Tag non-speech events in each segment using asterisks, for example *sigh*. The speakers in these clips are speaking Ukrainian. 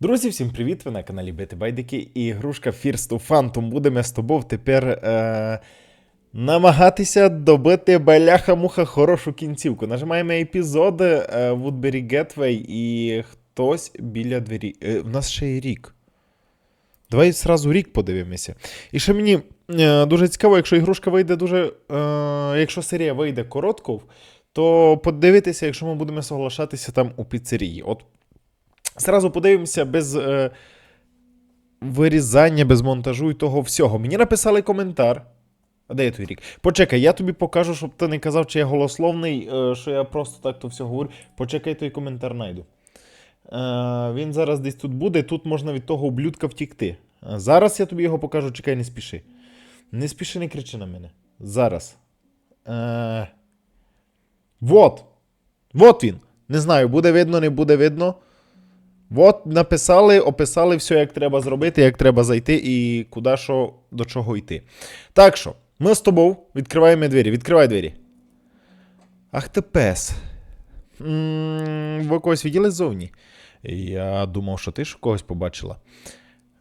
Друзі, всім привіт! Ви на каналі Бити Байдики і ігрушка First to Phantom. Будемо з тобою тепер е, намагатися добити баляха-муха хорошу кінцівку. Нажимаємо епізод е, Woodbury Gateway і хтось біля двері. Е, в нас ще є рік. Давай зразу рік подивимося. І ще мені е, дуже цікаво, якщо ігрушка вийде дуже. Е, якщо серія вийде коротко, то подивитися, якщо ми будемо соглашатися там у піцерії. От Зразу подивимося без е, вирізання, без монтажу і того всього. Мені написали коментар. А де я той рік? Почекай, я тобі покажу, щоб ти не казав, чи я голословний, е, що я просто так то все говорю. Почекай, той коментар найду. Е, він зараз десь тут буде, тут можна від того ублюдка втікти. Е, Зараз я тобі його покажу, чекай, не спіши. Не спіши, не кричи на мене. Зараз. Е, вот. Вот він. Не знаю, буде видно, не буде видно. От написали, описали все, як треба зробити, як треба зайти і куди що, до чого йти. Так що, ми з тобою відкриваємо двері. Відкривай двері. Ах ти пес. Ви когось виділи ззовні? Я думав, що ти ж когось побачила.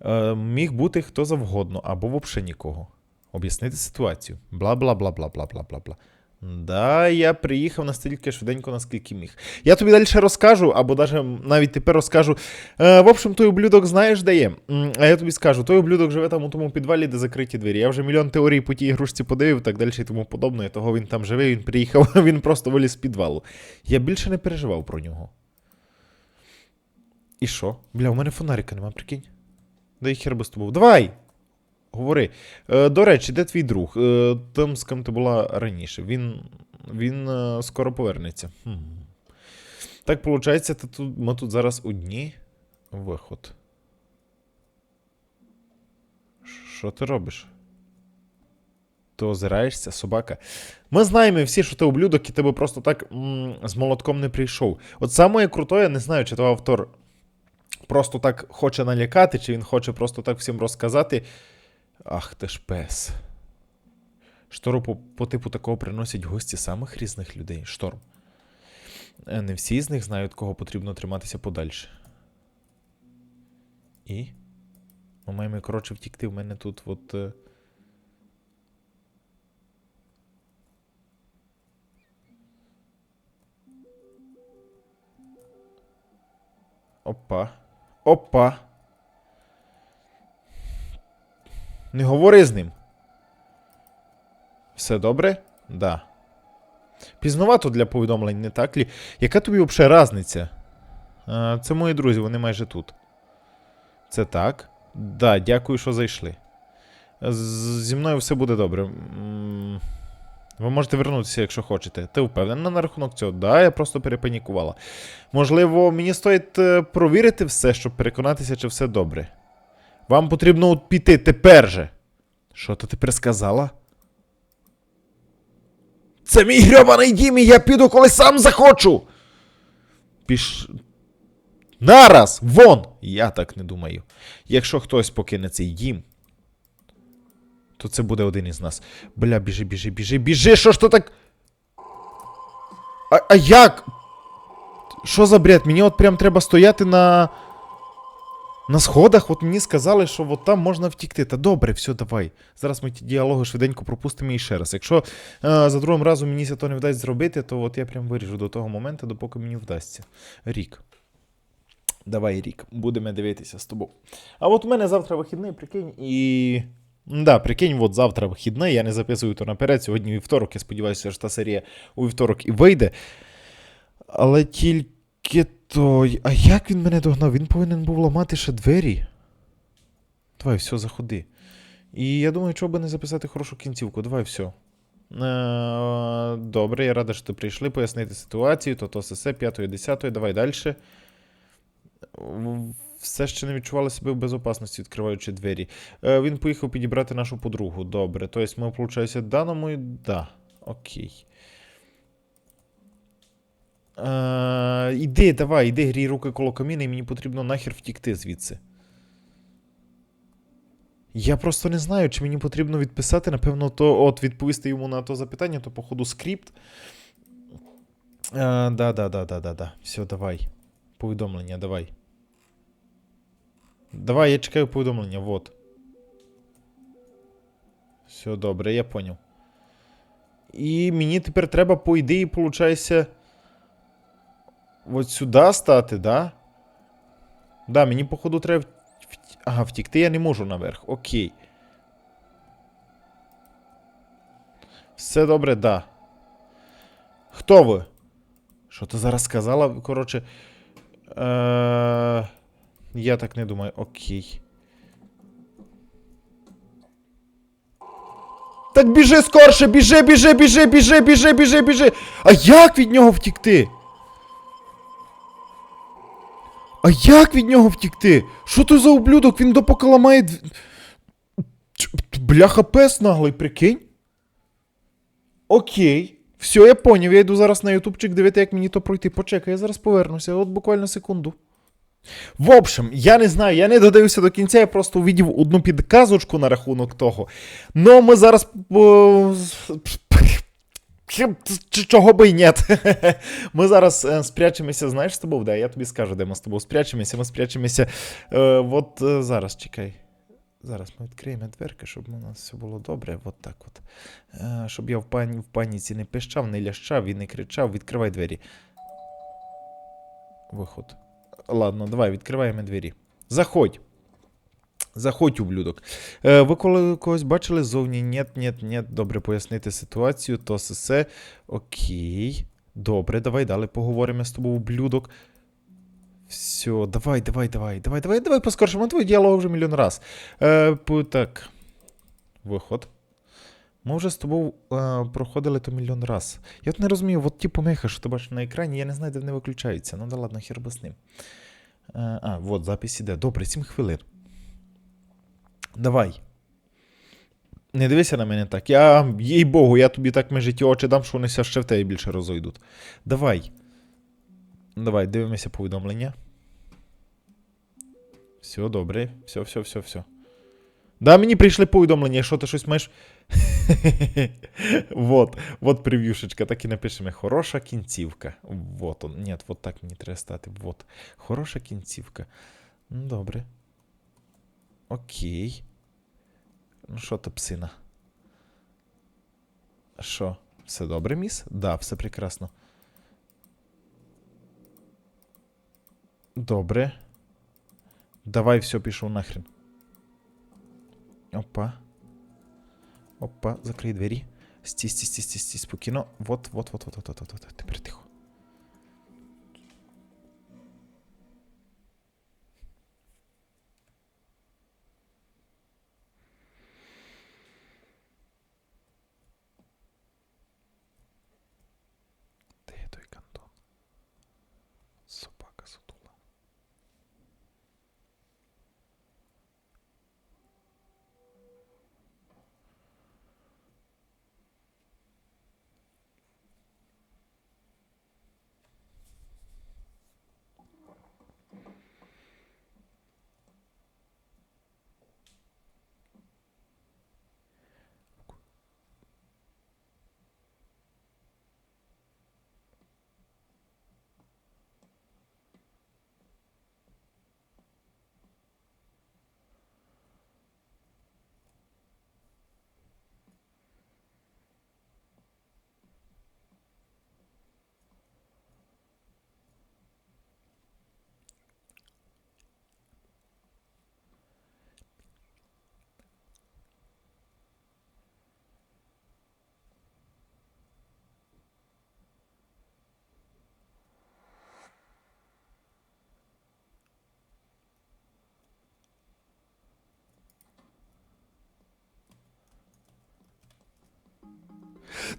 Е, міг бути хто завгодно, або взагалі нікого. Об'яснити ситуацію. Бла бла бла бла бла бла бла бла. Да, я приїхав настільки швиденько, наскільки міг. Я тобі далі розкажу, або даже навіть тепер розкажу. Е, в общем, той ублюдок знаєш, де є. А я тобі скажу, той ублюдок живе там у тому підвалі, де закриті двері. Я вже мільйон теорій по тій ігрушці подивив, так далі і тому подобне. Того він там живе, він приїхав, *laughs* він просто виліз з підвалу. Я більше не переживав про нього. І що? Бля, у мене фонарика нема, прикинь. Да і хер би з тобою. Давай! Говори. Е, до речі, де твій друг? Е, там, з ким ти була раніше. Він, він е, скоро повернеться. Так, виходить, ти ми тут зараз одні. Виход. Що ти робиш? Ти озираєшся, собака. Ми знаємо всі, що ти ублюдок, і тебе просто так м, з молотком не прийшов. От саме круто, я не знаю, чи то автор просто так хоче налякати, чи він хоче просто так всім розказати. Ах ти ж пес. Штору по, по типу такого приносять гості самих різних людей. Шторм. Е, Не всі з них знають, кого потрібно триматися подальше. І? Ми маємо, коротше, втікти. В мене тут от. е, Опа. Опа. Не говори з ним. Все добре? Да. Пізновато для повідомлень, не так лі? Яка тобі взагалі різниця? А, Це мої друзі, вони майже тут. Це так. Да, дякую, що зайшли. Зі мною все буде добре. Ви можете вернутися, якщо хочете. Ти впевнена на рахунок цього? Да, я просто перепанікувала. Можливо, мені стоїть е, провірити все, щоб переконатися, чи все добре. Вам потрібно от піти тепер же. Що ти тепер сказала? Це мій грьобаний дім, і я піду, коли сам захочу. Піш. Нараз! Вон! Я так не думаю. Якщо хтось покине цей дім, то це буде один із нас. Бля, біжи, біжи, біжи, біжи, що ж то так. А, а як? Що за бред? Мені от прям треба стояти на. На сходах, от мені сказали, що от там можна втікти. Та добре, все, давай. Зараз ми ті діалоги швиденько пропустимо і ще раз. Якщо е, за другим разом мені це то не вдасться зробити, то от я прям виріжу до того моменту, допоки мені вдасться. Рік. Давай, рік, будемо дивитися з тобою. А от у мене завтра вихідний, прикинь, і. Да, прикинь, от завтра вихідний, я не записую то наперед. Сьогодні вівторок, я сподіваюся, що та серія у вівторок і вийде. Але тільки той. А як він мене догнав? Він повинен був ламати ще двері. Давай, все, заходи. І я думаю, чого би не записати хорошу кінцівку. Давай, все. Е, добре, я рада, що ти прийшли пояснити ситуацію, то то все, 5 10 давай далі. Все ще не відчували себе в безопасності, відкриваючи двері. Е, він поїхав підібрати нашу подругу. Добре. Тобто ми, виходить, даному і да. Окей. Е, іди, давай, іди, грій руки коло каміна, і мені потрібно нахер втікти звідси. Я просто не знаю, чи мені потрібно відписати, напевно, то от відповісти йому на то запитання, то, походу, скрипт. Е, да, да, да, да, да, да. Все, давай. Повідомлення, давай. Давай, я чекаю повідомлення, вот. Все добре, я поняв. І мені тепер треба, по ідеї, получається. От сюди стати, да? Да, мені, походу, треба. Ага, втікти я не можу наверх. Окей. Все добре, да. Хто ви? Що ти зараз сказала? Коротше. Е... Я так не думаю. Окей. Так біжи скорше, біжи, біжи, біжи, біжи, біжи, біжи, біжи. А як від нього втікти? А як від нього втікти? Що то за ублюдок? Він допоки ламає. Бляха пес наглий, прикинь. Окей. Все, я поняв. Я йду зараз на ютубчик дивити, як мені то пройти. Почекай, я зараз повернуся. От буквально секунду. В общем, я не знаю, я не додивився до кінця, я просто увидів одну підказочку на рахунок того. Ну, ми зараз. Чого би й ні. *laughs* Ми зараз е, спрячемося, знаєш, з тобою, да, я тобі скажу, де ми з тобою спрячемося. Ми спрячемося. Е, от е, зараз, чекай. Зараз ми відкриємо дверки, щоб у нас все було добре. От так от. Е, щоб я в, пані, в паніці не пищав, не лящав і не кричав. Відкривай двері. Виход. Ладно, давай, відкриваємо двері. Заходь. Заходь, ублюдок. Е, ви коли когось бачили ззовні? Нєт, нєт, нєт. Добре пояснити ситуацію, то все. Окей. Добре, давай далі поговоримо з тобою, ублюдок. Все, давай, давай, давай, давай, давай, давай поскорше, ми твій діалог вже мільйон раз. Е, так. Виход. Ми вже з тобою е, проходили то мільйон раз. Я от не розумію, от ті помехи, що ти бачиш на екрані, я не знаю, де вони виключаються. Ну да ладно, би з ним. Е, а, от, запис іде. Добре, 7 хвилин. Давай. Не дивися на мене так. Я, їй Богу, я тобі так межиті очі дам, що вони ще в тебе більше розойдуть. Давай. Давай, дивимося повідомлення. Все добре. Все, все, все, все. Да, мені прийшли повідомлення, що ти щось маєш. *laughs* вот, вот прев'юшечка, так і напишемо. Хороша кінцівка. Вот он. Ні, вот так мені треба стати. Вот. Хороша кінцівка. Добре. Окей. Ну, що ти, псина? Що? Все добре, міс? Да, все прекрасно. Добре. Давай все, пішов нахрен. Опа. Опа, закрий двері. Стій, стій, стій, стій, стій, спокійно. Вот, вот, вот, вот, вот, вот, вот, вот. Тепер тихо. Де є той кантон? Собака сутула.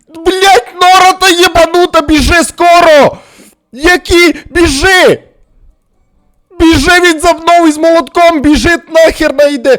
Блять, Нора та єбанута, біжи скоро! Які? Біжи! Біжи він за мною з молотком, біжить нахер найде!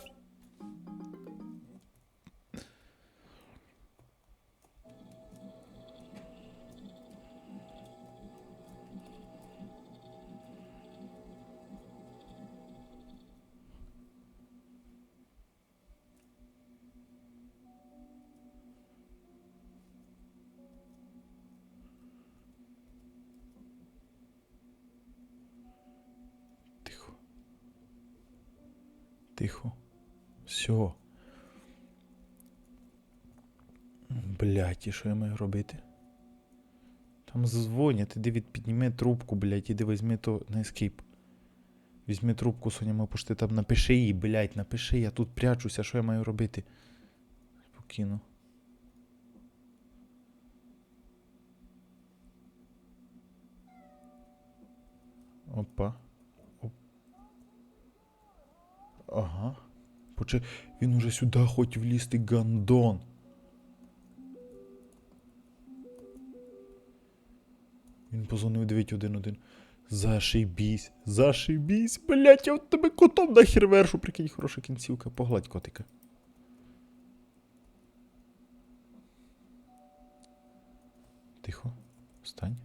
Тихо. Все. Блять, і що я маю робити? Там дзвонять, іди від підніми трубку, блять, іди візьми то на ескейп. Візьми трубку, Соня, ми пошти там напиши їй, блять, напиши, я тут прячуся, що я маю робити? Покину. Опа. Ага. Поче... Він уже сюди хоть влізти гандон. Він позвонив 911. Зашибісь, зашибісь, блять, я от тебе котом нахер вершу, прикинь, хороша кінцівка. Погладь котика. Тихо. Встань.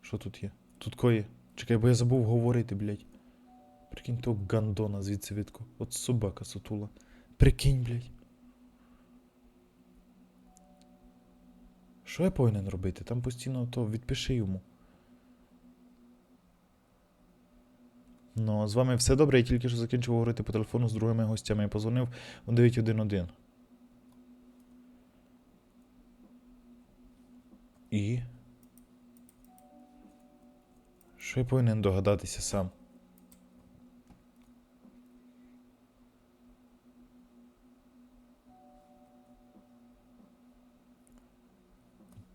Що тут є? Тут коє? Чекай, бо я забув говорити, блять. Прикинь того гандона звідси відку. От собака сутула. Прикинь, блять. Що я повинен робити? Там постійно то відпиши йому. Ну, з вами все добре. Я тільки що закінчив говорити по телефону з другими гостями. Я позвонив у 911. І. Що я повинен догадатися сам?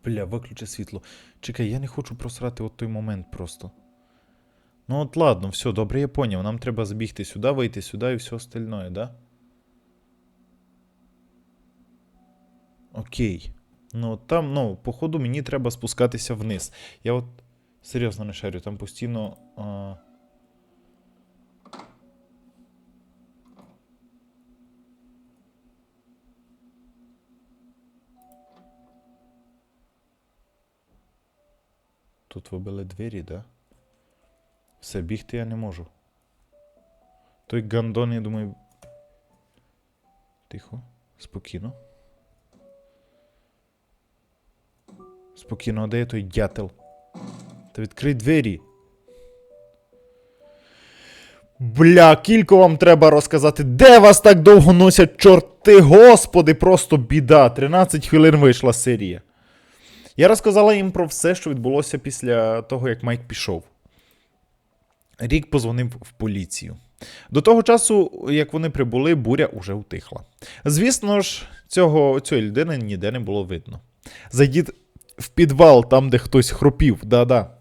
Бля, виключи світло. Чекай, я не хочу просрати от той момент просто. Ну от ладно, все, добре, я поняв. Нам треба забігти сюди, вийти сюди і все остальное, да? Окей. Ну там, ну, походу, мені треба спускатися вниз. Я от серйозно не шарю, там постійно. А... Тут вибили двері, да? Все, бігти я не можу. Той гандон, я думаю. Тихо, спокійно. Спокійно, а де є той дятел? Та відкрий двері. Бля, кілько вам треба розказати, де вас так довго носять чорти, господи, просто біда. 13 хвилин вийшла серія. Я розказала їм про все, що відбулося після того, як Майк пішов. Рік позвонив в поліцію. До того часу, як вони прибули, буря уже утихла. Звісно ж, цього, цієї людини ніде не було видно. Зайдіть в підвал, там, де хтось хропів, да-да.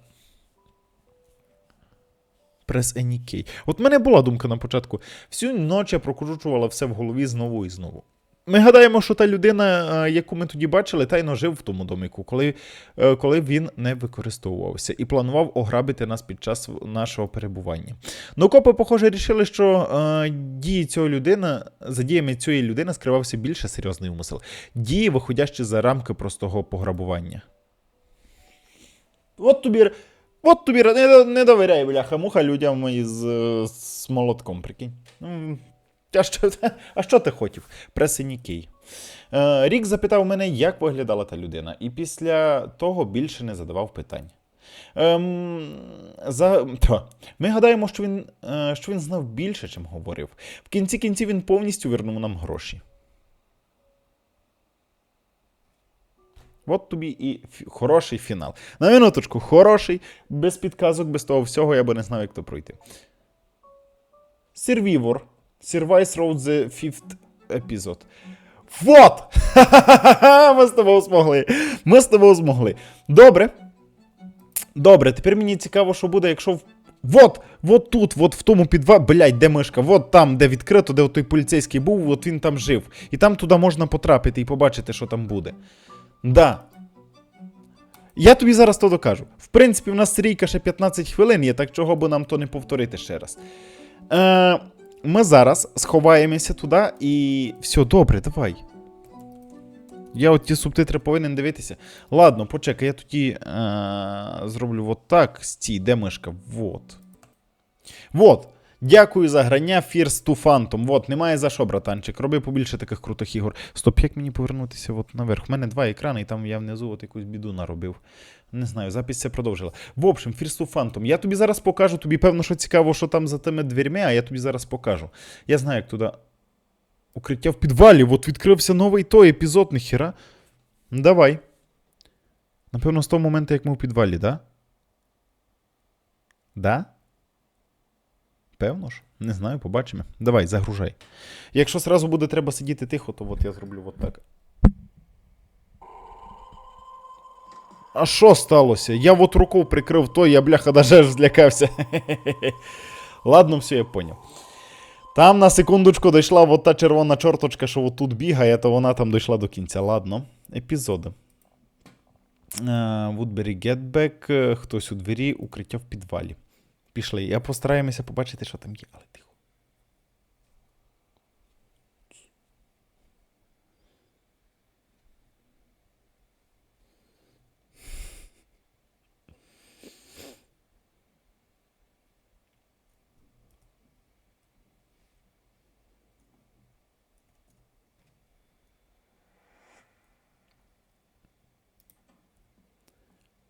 Прес Енікей. От мене була думка на початку. Всю ніч я прокручувала все в голові знову і знову. Ми гадаємо, що та людина, е, яку ми тоді бачили, тайно жив в тому домику, коли, е, коли він не використовувався і планував ограбити нас під час нашого перебування. Ну, копи, похоже, рішили, що е, дії цього людини, за діями цієї людини скривався більше серйозний умисел. Дії, виходячи за рамки простого пограбування. От тобі. От тобі не, не довіряй, бляха, муха людям із, е, з молотком, прикинь. А що, а що ти хотів? Пресинікий. Е, Рік запитав мене, як виглядала та людина, і після того більше не задавав питань. Ем, за, ми гадаємо, що він, е, що він знав більше, чим говорив. В кінці кінців він повністю вернув нам гроші. От тобі і фі- хороший фінал. На минуточку, хороший, без підказок, без того всього, я би не знав, як то пройти. Survivor. Survive Road the Fifth Episode. Вот! *laughs* Ми з тобою змогли. Ми з тобою змогли. Добре. Добре, тепер мені цікаво, що буде, якщо. Вот, вот тут, вот в тому підвалі, блядь, де мишка, вот там, де відкрито, де той поліцейський був, от він там жив. І там туди можна потрапити і побачити, що там буде. Да. Я тобі зараз то докажу. В принципі, в нас серійка ще 15 хвилин є, так чого би нам то не повторити ще раз. Е, ми зараз сховаємося туди і. Все, добре, давай. Я от ті субтитри повинен дивитися. Ладно, почекай, я тоді е- зроблю от так. Стій, де мишка? Вот. Вот. Дякую за грання Fears to Phantom. Вот, немає за що, братанчик. Роби побільше таких крутих ігор. Стоп, як мені повернутися от наверх? У мене два екрани, і там я внизу от якусь біду наробив. Не знаю, запись це продовжила. В общем, Fears to Phantom. Я тобі зараз покажу. Тобі певно, що цікаво, що там за тими дверьми, а я тобі зараз покажу. Я знаю, як туди. Укриття в підвалі. От відкрився новий той епізод, ніхіра. Ну, Давай. Напевно, з того моменту, як ми в підвалі, да? Да? Певно ж? Не знаю, побачимо. Давай, загружай. Якщо сразу буде треба сидіти тихо, то от я зроблю от так. А що сталося? Я от руку прикрив той, я бляха даже аж злякався. *laughs* Ладно, все, я поняв. Там на секундочку дійшла от та червона чорточка, що тут бігає, то вона там дійшла до кінця. Ладно. Епізоди. Е, Woodbury Getback, е, хтось у двері, укриття в підвалі. Пішли. Я постараємося побачити, що там є, але тихо.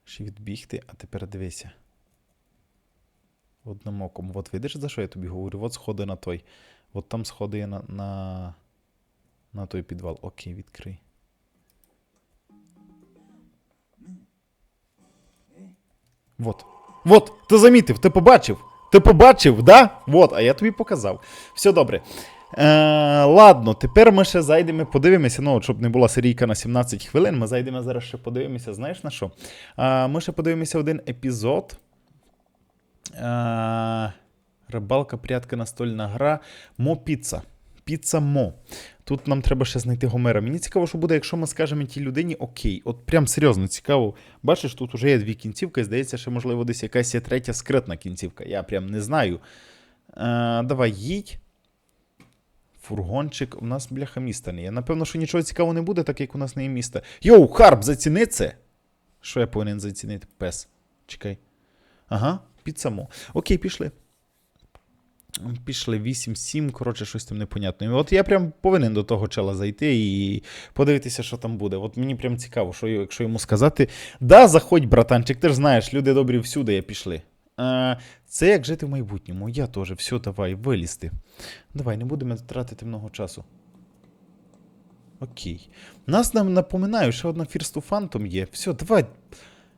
Ще відбігти, а тепер дивися. Одним оком. От видиш, за що я тобі говорю? От сходи на той. От там сходи на, на, на той підвал. Окей, відкрий. Вот. Вот, ти замітив, ти побачив. Ти побачив, да? Вот, а я тобі показав. Все добре. Е, ладно, тепер ми ще зайдемо, подивимося. Ну, от щоб не була серійка на 17 хвилин, ми зайдемо зараз ще подивимося. Знаєш на що? Е, ми ще подивимося один епізод. Рибалка, прятка, настольна гра. Мо піца. Піца Мо. Тут нам треба ще знайти Гомера. Мені цікаво, що буде, якщо ми скажемо тій людині окей. От прям серйозно цікаво. Бачиш, тут вже є дві кінцівки, здається, що, можливо, десь якась є третя скритна кінцівка. Я прям не знаю. Е, давай їдь. Фургончик. У нас, бляха, міста не є. Напевно, що нічого цікавого не буде, так як у нас не є міста. Йоу, Харп, заціни це! Що я повинен зацінити? Пес. Чекай. Ага, під само. Окей, пішли. Пішли 8-7, коротше, щось там непонятне. От я прям повинен до того чела зайти і подивитися, що там буде. От мені прям цікаво, що якщо йому сказати: Да, заходь, братанчик, ти ж знаєш, люди добрі всюди, я пішли. Е, це як жити в майбутньому. Я теж, все, давай, вилізти. Давай, не будемо тратити много часу. Окей. Нас нам напоминаю, ще одна to Phantom є. Все, давай.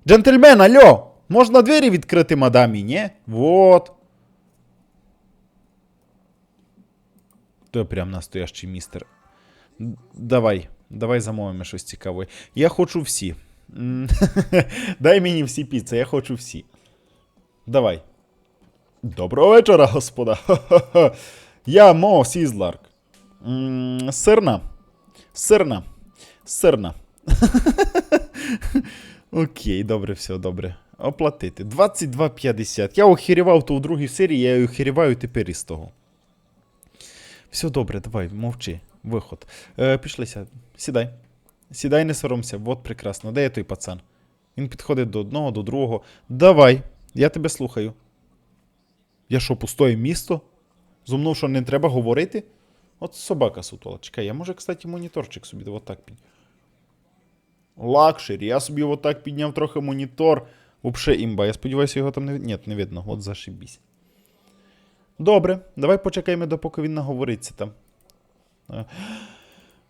Джентльмен, алло! Можна двері відкрити мадамі, ні? Вот. То прям настоящий містер. Давай, давай замовимо щось цікаве. Я хочу всі. *laughs* Дай мені всі піци, я хочу всі. Давай. Доброго вечора, господа. *laughs* Я Мо Сізларк. Сирна. Сирна. Сирна. *laughs* Окей, добре, все, добре. Оплатити. 22,50. Я охерівав то у другій серії, я охеріваю тепер із того. Все добре, давай, мовчи. Виход. Е, пішлися. Сідай. Сідай, не соромся. Вот прекрасно. Де є той пацан? Він підходить до одного, до другого. Давай, я тебе слухаю. Я що, пустое місто? Зо мною що не треба говорити? От собака сутола. Чекай, я може, кстати, моніторчик собі отак під. Лакшері. Я собі отак підняв трохи монітор. Вообще імба. Я сподіваюся, його там не Ні, не видно. От зашибісь. Добре, давай почекаємо, допоки він наговориться там. Е,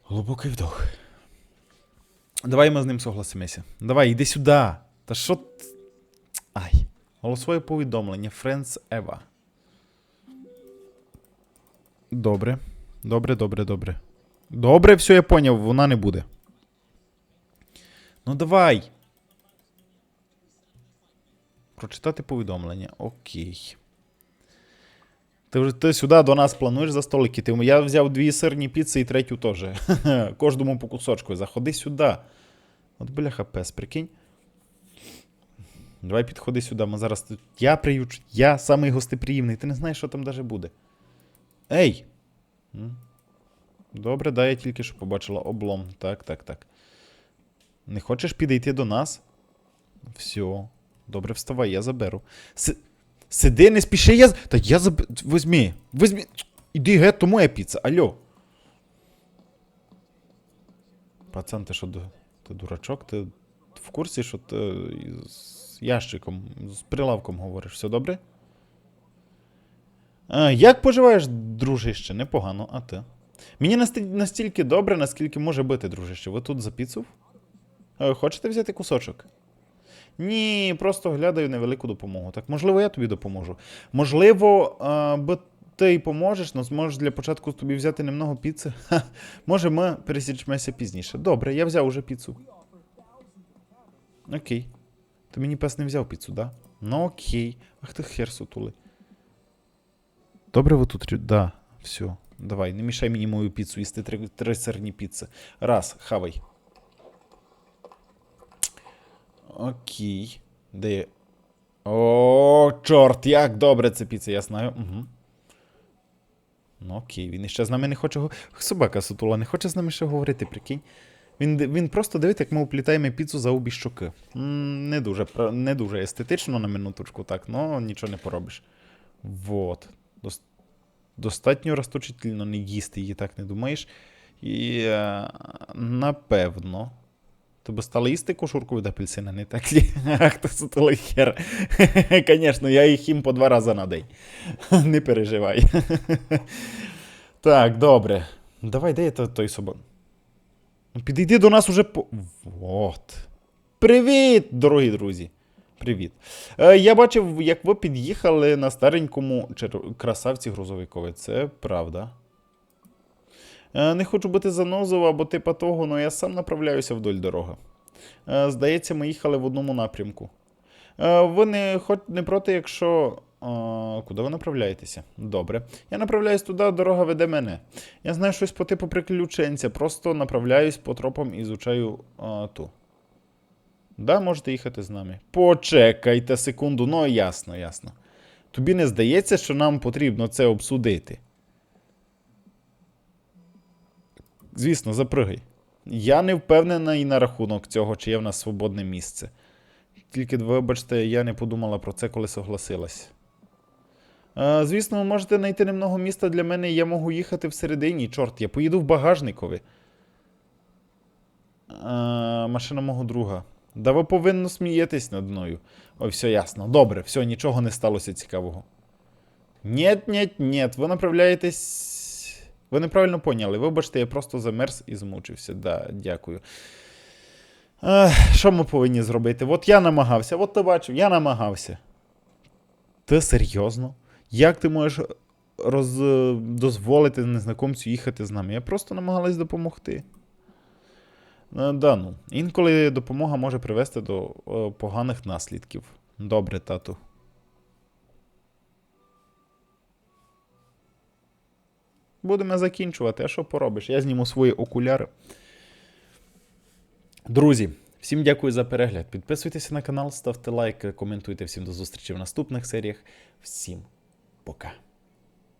Глибокий вдох. Давай ми з ним согласимося. Давай, іди сюди. Та що. Ай. Голосове повідомлення. Friends Eva. Добре. Добре, добре, добре. Добре, все, я поняв, вона не буде. Ну давай. Прочитати повідомлення. Окей. Ти вже ти сюди до нас плануєш за столики. Ти, я взяв дві сирні піци і третю теж. *laughs* Кожному по кусочку. Заходи сюди. От бляха пес, прикинь. Давай підходи сюди. Ми зараз тут. Я приючу. Я самий гостеприємний. Ти не знаєш, що там даже буде. Ей! Добре, да, я тільки що побачила облом. Так, так, так. Не хочеш підійти до нас? Все. Добре, вставай, я заберу. Си... Сиди, не спіши, я. Та я заб... Возьми. Возьми. Іди геть, то моя піца. Алло. Пацан, ти що, ти дурачок? Ти в курсі, що ти з ящиком, з прилавком говориш? Все добре? А, як поживаєш, дружище? Непогано, а ти? Мені настільки добре, наскільки може бути, дружище. Ви тут за піцу? Е, Хочете взяти кусочок? Ні, просто глядаю невелику допомогу. Так, можливо, я тобі допоможу. Можливо, а, бо ти й поможеш, але зможеш для початку тобі взяти немного піци. Ха, може, ми пересічмося пізніше. Добре, я взяв уже піцу. Окей. Ти мені пес не взяв піцу, да? Ну окей. Ах ти хер сутулий. Добре, ви тут. Да, все. Давай, не мішай мені мою піцу, їсти три, три сирні піци. Раз, хавай. Окей. Де. О, чорт, як добре це піца, я знаю. Угу. Ну окей, він іще з нами не хоче Собака сутула не хоче з нами ще говорити, прикинь. Він, він просто дивить, як ми уплітаємо піцу за обі щоки. Не дуже, не дуже естетично на минуточку, так, но нічого не поробиш. Вот. Достатньо розточительно не їсти її, так не думаєш? І е, напевно. Ти би стала їсти кошурку від апельсина, не так лі? Ах, ти сутулий хер. *laughs* Звісно, я їх їм по два рази на день. *laughs* Не переживай. *laughs* Так, добре. Давай, де є той собак? Підійди до нас уже по. Вот. Привіт, дорогі друзі. Привіт. Е, я бачив, як ви під'їхали на старенькому красавці грузовикові. Це правда. Е, Не хочу бути занозова або типа того, але я сам направляюся вдоль дороги. Е, Здається, ми їхали в одному напрямку. Е, Ви не, хоч не проти, якщо. Куди ви направляєтеся? Добре. Я направляюсь туди, дорога веде мене. Я знаю щось по типу приключенця, просто направляюсь по тропам і изучаю а, ту. Да, можете їхати з нами. Почекайте секунду, ну ясно, ясно. Тобі не здається, що нам потрібно це обсудити. Звісно, запригай. Я не впевнений на рахунок цього, чи є в нас свободне місце. Тільки вибачте, я не подумала про це, коли согласилась. Е, звісно, ви можете знайти немного міста для мене, я можу їхати всередині. Чорт, я поїду в багажникові. Е, машина мого друга. Да ви повинно смієтесь над мною. Ой, все ясно. Добре, все, нічого не сталося цікавого. Нєт, нєт, нєт, ви направляєтесь. Ви неправильно поняли. Вибачте, я просто замерз і змучився. Да, дякую. Е, що ми повинні зробити? От я намагався, от ти бачив, я намагався. Ти серйозно? Як ти можеш роз... дозволити незнакомцю їхати з нами? Я просто намагалась допомогти. Е, Да, ну. Інколи допомога може привести до е, поганих наслідків. Добре, тату. Будемо закінчувати, а що поробиш? Я зніму свої окуляри. Друзі, всім дякую за перегляд. Підписуйтеся на канал, ставте лайк, коментуйте. Всім до зустрічі в наступних серіях. Всім пока.